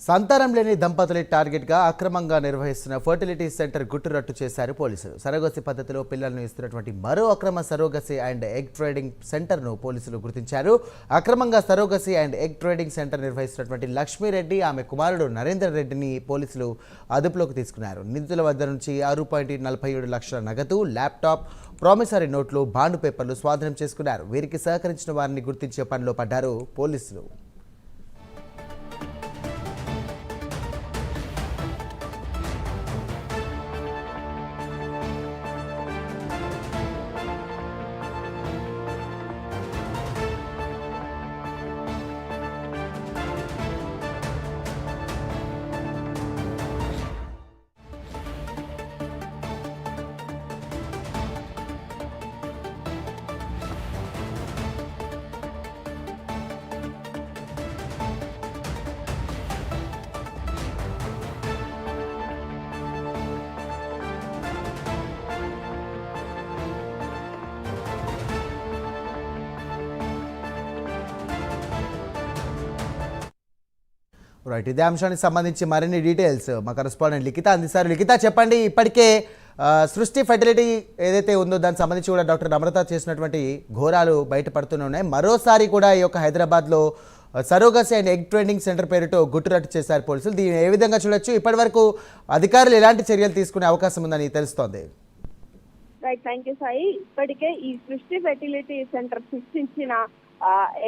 సంతానం లేని దంపతులే టార్గెట్గా అక్రమంగా నిర్వహిస్తున్న ఫర్టిలిటీ సెంటర్ గుట్టురట్టు చేశారు పోలీసులు. సరోగసి పద్ధతిలో పిల్లలను ఇస్తున్నటువంటి మరో అక్రమ సరోగసి అండ్ ఎగ్ ట్రేడింగ్ సెంటర్ను పోలీసులు గుర్తించారు. అక్రమంగా surrogacy and egg trading centre నిర్వహిస్తున్నటువంటి లక్ష్మీరెడ్డి ఆమె కుమారుడు నరేందర్ రెడ్డిని పోలీసులు అదుపులోకి తీసుకున్నారు. నిందితుల వద్ద నుంచి ఆరు పాయింట్ నలభై ఏడు లక్షల నగదు ల్యాప్టాప్ ప్రామిసరీ నోట్లు బాండ్ పేపర్లు స్వాధీనం చేసుకున్నారు. వీరికి సహకరించిన వారిని గుర్తించే పనిలో పడ్డారు పోలీసులు. రైట్ ఇదే అంశానికి సంబంధించి మరిన్ని డీటెయిల్స్ మా కరెస్పాండెంట్ లిఖిత అందిస్తారు. లిఖిత చెప్పండి. ఇప్పటికే సృష్టి ఫెర్టిలిటీ ఏదైతే ఉందో దానికి సంబంధించి కూడా డాక్టర్ నమ్రత చేసినటువంటి ఘోరాలు బయటపడుతూనే ఉన్నాయి. మరోసారి కూడా ఈ యొక్క హైదరాబాద్లో surrogacy and egg trading centre పేరుతో గుట్టురట్టు చేశారు పోలీసులు. దీన్ని ఏ విధంగా చూడొచ్చు? ఇప్పటివరకు అధికారులు ఎలాంటి చర్యలు తీసుకునే అవకాశం ఉందని తెలుస్తోంది. రైట్ థ్యాంక్ యూ సాయి ఇప్పటికే ఈ సృష్టి ఫెర్టిలిటీ సెంటర్ సృష్టించిన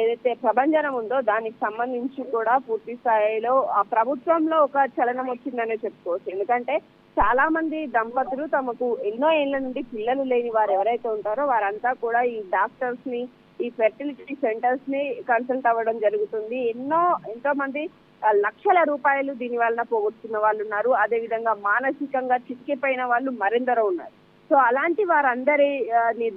ఏదైతే ప్రభంజనం ఉందో దానికి సంబంధించి కూడా పూర్తి స్థాయిలో ఆ ప్రభుత్వంలో ఒక చలనం వచ్చిందనే చెప్పుకోవచ్చు. ఎందుకంటే చాలా మంది దంపతులు తమకు ఎన్నో ఏళ్ళ నుండి పిల్లలు లేని వారు ఎవరైతే ఉంటారో వారంతా కూడా ఈ డాక్టర్స్ని ఈ ఫెర్టిలిటీ సెంటర్స్ని కన్సల్ట్ అవ్వడం జరుగుతుంది. ఎన్నో ఎంతో మంది లక్షల రూపాయలు దీని వలన పోగొట్టుకున్న వాళ్ళు ఉన్నారు. అదే విధంగా మానసికంగా చిక్కిపోయిన వాళ్ళు మరెందరో ఉన్నారు. సో అలాంటి వారందరి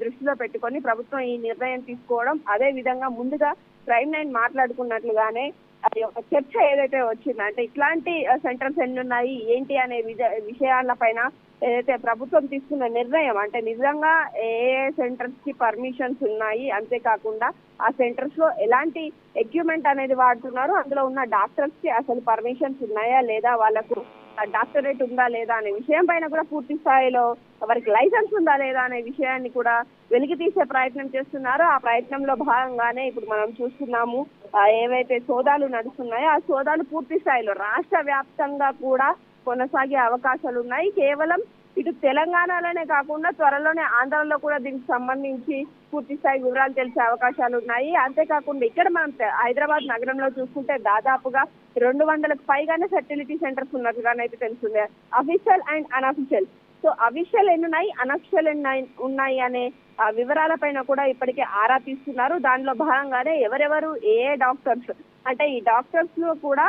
దృష్టిలో పెట్టుకొని ప్రభుత్వం ఈ నిర్ణయం తీసుకోవడం అదే విధంగా ముందుగా ప్రైమ్ నైన్ మాట్లాడుకున్నట్లుగానే అది ఒక చర్చ ఏదైతే వచ్చిందో అంటే ఇట్లాంటి సెంటర్స్ ఎన్ని ఉన్నాయి ఏంటి అనే విధ- విషయాలపైన ఏదైతే ప్రభుత్వం తీసుకున్న నిర్ణయం అంటే నిజంగా ఏ సెంటర్స్కి పర్మిషన్స్ ఉన్నాయి అంతేకాకుండా ఆ సెంటర్స్లో ఎలాంటి ఎక్విప్మెంట్ అనేది వాడుతున్నారు అందులో ఉన్న డాక్టర్స్కి అసలు పర్మిషన్స్ ఉన్నాయా లేదా వాళ్ళకు డాక్టరేట్ ఉందా లేదా అనే విషయం పైన కూడా పూర్తి స్థాయిలో వారికి లైసెన్స్ ఉందా లేదా అనే విషయాన్ని కూడా వెలికి తీసే ప్రయత్నం చేస్తున్నారు. ఆ ప్రయత్నంలో భాగంగానే ఇప్పుడు మనం చూస్తున్నాము ఏవైతే సోదాలు నడుస్తున్నాయో ఆ సోదాలు పూర్తి స్థాయిలో రాష్ట్ర వ్యాప్తంగా కూడా కొనసాగే అవకాశాలు ఉన్నాయి కేవలం ఇటు తెలంగాణలోనే కాకుండా త్వరలోనే ఆంధ్రలో కూడా దీనికి సంబంధించి పూర్తి స్థాయి వివరాలు తెలిసే అవకాశాలు ఉన్నాయి. అంతేకాకుండా ఇక్కడ మనం హైదరాబాద్ నగరంలో చూసుకుంటే దాదాపుగా రెండు వందలకు పైగానే ఫెర్టిలిటీ సెంటర్స్ ఉన్నట్లుగానైతే తెలుస్తుంది. Official and unofficial. So official ఎన్ని ఉన్నాయి అనఫిషియల్ ఎన్ని ఉన్నాయి అనే వివరాల పైన కూడా ఇప్పటికే ఆరా తీస్తున్నారు. దానిలో భాగంగానే ఎవరెవరు ఏ డాక్టర్స్ అంటే ఈ డాక్టర్స్లో కూడా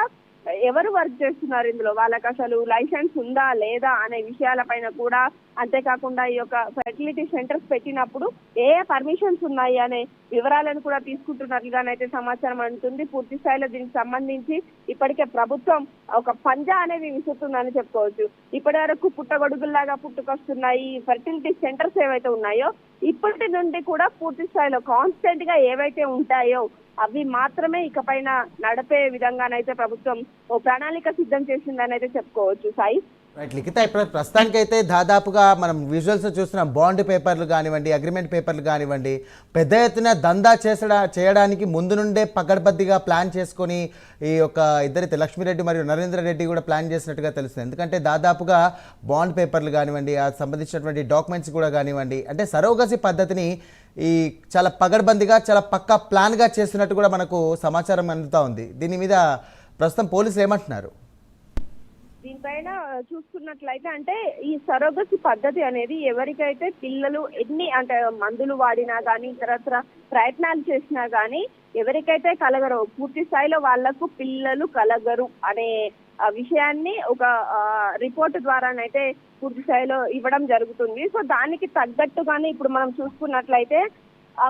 ఎవరు వర్క్ చేస్తున్నారు ఇందులో? వాళ్ళకి అసలు లైసెన్స్ ఉందా లేదా అనే విషయాలపైన కూడా అంతేకాకుండా ఈ యొక్క ఫెర్టిలిటీ సెంటర్స్ పెట్టినప్పుడు ఏ పర్మిషన్స్ ఉన్నాయి అనే వివరాలను కూడా తీసుకుంటున్నట్లుగానైతే సమాచారం అంటుంది పూర్తి స్థాయిలో దీనికి సంబంధించి ఇప్పటికే ప్రభుత్వం ఒక పంజా అనేది విసురుతుందని చెప్పుకోవచ్చు. ఇప్పటి వరకు పుట్టగొడుగుల్లాగా పుట్టుకొస్తున్నాయి ఈ ఫెర్టిలిటీ సెంటర్స్ ఏవైతే ఉన్నాయో ఇప్పటి నుండి కూడా పూర్తి స్థాయిలో కాన్స్టెంట్గా ఏవైతే ఉంటాయో అవి మాత్రమే ఇకపైన నడిపే విధంగానైతే ప్రభుత్వం ఓ ప్రణాళిక సిద్ధం చేసిందని అయితే చెప్పుకోవచ్చు. సాయి? రైట్ లిఖిత ఇప్పుడు ప్రస్తుతానికైతే దాదాపుగా మనం విజువల్స్ చూస్తున్నాం. బాండ్ పేపర్లు కానివ్వండి అగ్రిమెంట్ పేపర్లు కానివ్వండి పెద్ద ఎత్తున దందా చేసడా చేయడానికి ముందు నుండే పగడబద్దిగా ప్లాన్ చేసుకొని ఈ యొక్క ఇద్దరైతే లక్ష్మీరెడ్డి మరియు నరేంద్ర రెడ్డి కూడా ప్లాన్ చేసినట్టుగా తెలుస్తుంది. ఎందుకంటే దాదాపుగా బాండ్ పేపర్లు కానివ్వండి ఆ సంబంధించినటువంటి డాక్యుమెంట్స్ కూడా కానివ్వండి అంటే సరోగసి పద్ధతిని ఈ చాలా పగడబందిగా చాలా పక్కా ప్లాన్గా చేస్తున్నట్టు కూడా మనకు సమాచారం అందుతూ ఉంది. దీని మీద ప్రస్తుతం పోలీసులు ఏమంటున్నారు? దీనిపైన చూసుకున్నట్లయితే అంటే ఈ సరోగసి పద్ధతి అనేది ఎవరికైతే పిల్లలు ఎన్ని అంటే మందులు వాడినా కానీ ఇతరత్ర ప్రయత్నాలు చేసినా కానీ ఎవరికైతే కలగరు పూర్తి స్థాయిలో వాళ్ళకు పిల్లలు కలగరు అనే ఆ విషయాన్ని ఒక రిపోర్ట్ ద్వారానైతే పూర్తి స్థాయిలో ఇవ్వడం జరుగుతుంది. సో దానికి తగ్గట్టుగానే ఇప్పుడు మనం చూసుకున్నట్లయితే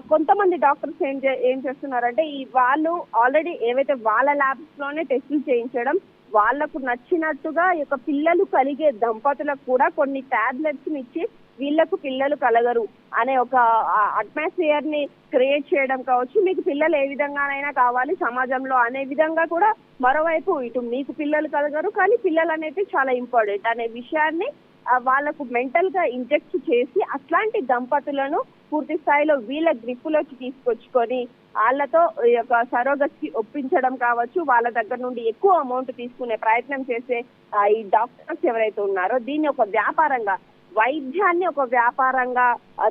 కొంతమంది డాక్టర్స్ ఏం చే- ఏం చేస్తున్నారంటే ఈ వాళ్ళు ఆల్రెడీ ఏవైతే వాళ్ళ ల్యాబ్స్లోనే టెస్టులు చేయించడం వాళ్ళకు నచ్చినట్టుగా ఈ యొక్క పిల్లలు కలిగే దంపతులకు కూడా కొన్ని టాబ్లెట్స్ ఇచ్చి వీళ్ళకు పిల్లలు కలగరు అనే ఒక అట్మాస్ఫియర్ని క్రియేట్ చేయడం కావచ్చు. మీకు పిల్లలు ఏ విధంగానైనా కావాలి సమాజంలో అనే విధంగా కూడా మరోవైపు ఇటు మీకు పిల్లలు కలగరు. కానీ పిల్లలు అనేది చాలా ఇంపార్టెంట్ అనే విషయాన్ని వాళ్ళకు వాళ్ళకు మెంటల్గా ఇంజెక్ట్ చేసి అట్లాంటి దంపతులను పూర్తి స్థాయిలో వీళ్ళ గ్రిప్పులోకి తీసుకొచ్చుకొని వాళ్ళతో ఈ యొక్క సరోగస్కి ఒప్పించడం కావచ్చు వాళ్ళ దగ్గర నుండి ఎక్కువ అమౌంట్ తీసుకునే ప్రయత్నం చేసే ఈ డాక్టర్స్ ఎవరైతే ఉన్నారో దీన్ని ఒక వ్యాపారంగా వైద్యాన్ని ఒక వ్యాపారంగా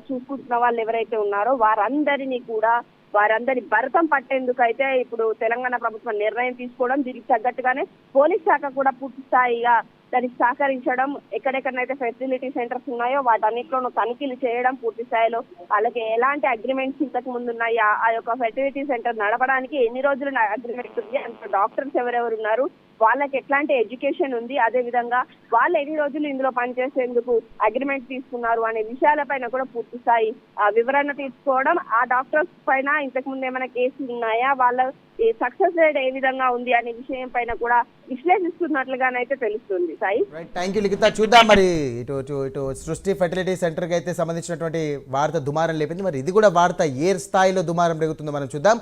చూసుకుంటున్న వాళ్ళు ఎవరైతే ఉన్నారో వారందరినీ కూడా వారందరి భరతం పట్టేందుకు అయితే ఇప్పుడు తెలంగాణ ప్రభుత్వం నిర్ణయం తీసుకోవడం దీనికి తగ్గట్టుగానే పోలీస్ శాఖ కూడా పూర్తి స్థాయిగా దానికి సహకరించడం ఎక్కడెక్కడైతే ఫెసిలిటీ సెంటర్స్ ఉన్నాయో వాటన్నిటిలోనూ తనిఖీలు చేయడం పూర్తి స్థాయిలో వాళ్ళకి ఎలాంటి అగ్రిమెంట్స్ ఇంతకు ముందు ఉన్నాయి ఆ- ఆ యొక్క ఫెసిలిటీ సెంటర్ నడపడానికి ఎన్ని రోజులు అగ్రిమెంట్ ఉంది అంత డాక్టర్స్ ఎవరెవరు ఉన్నారు వాళ్ళకి ఎట్లాంటి ఎడ్యుకేషన్ ఉంది అదే విధంగా వాళ్ళు ఎన్ని రోజులు ఇందులో పనిచేసేందుకు అగ్రిమెంట్ తీసుకున్నారు అనే విషయాలపైన కూడా పూర్తి స్థాయి ఆ, వివరణ తీసుకోవడం ఆ డాక్టర్స్ పైన ఇంతకు ముందు ఏమైనా కేసులు ఉన్నాయా? వాళ్ళ సక్సెస్ రేట్ ఏ విధంగా ఉంది అనే విషయం పైన కూడా విశ్లేషిస్తున్నట్లుగానైతే తెలుస్తుంది. సాయి? థ్యాంక్ యూ లిఖిత చూద్దాం మరి. ఇటు ఇటు ఇటు సృష్టి ఫెర్టిలిటీ సెంటర్కి అయితే సంబంధించినటువంటి వార్త దుమారం లేపింది. మరి ఇది కూడా వార్త ఏ స్థాయిలో దుమారం రేగుతుందో మనం చూద్దాం.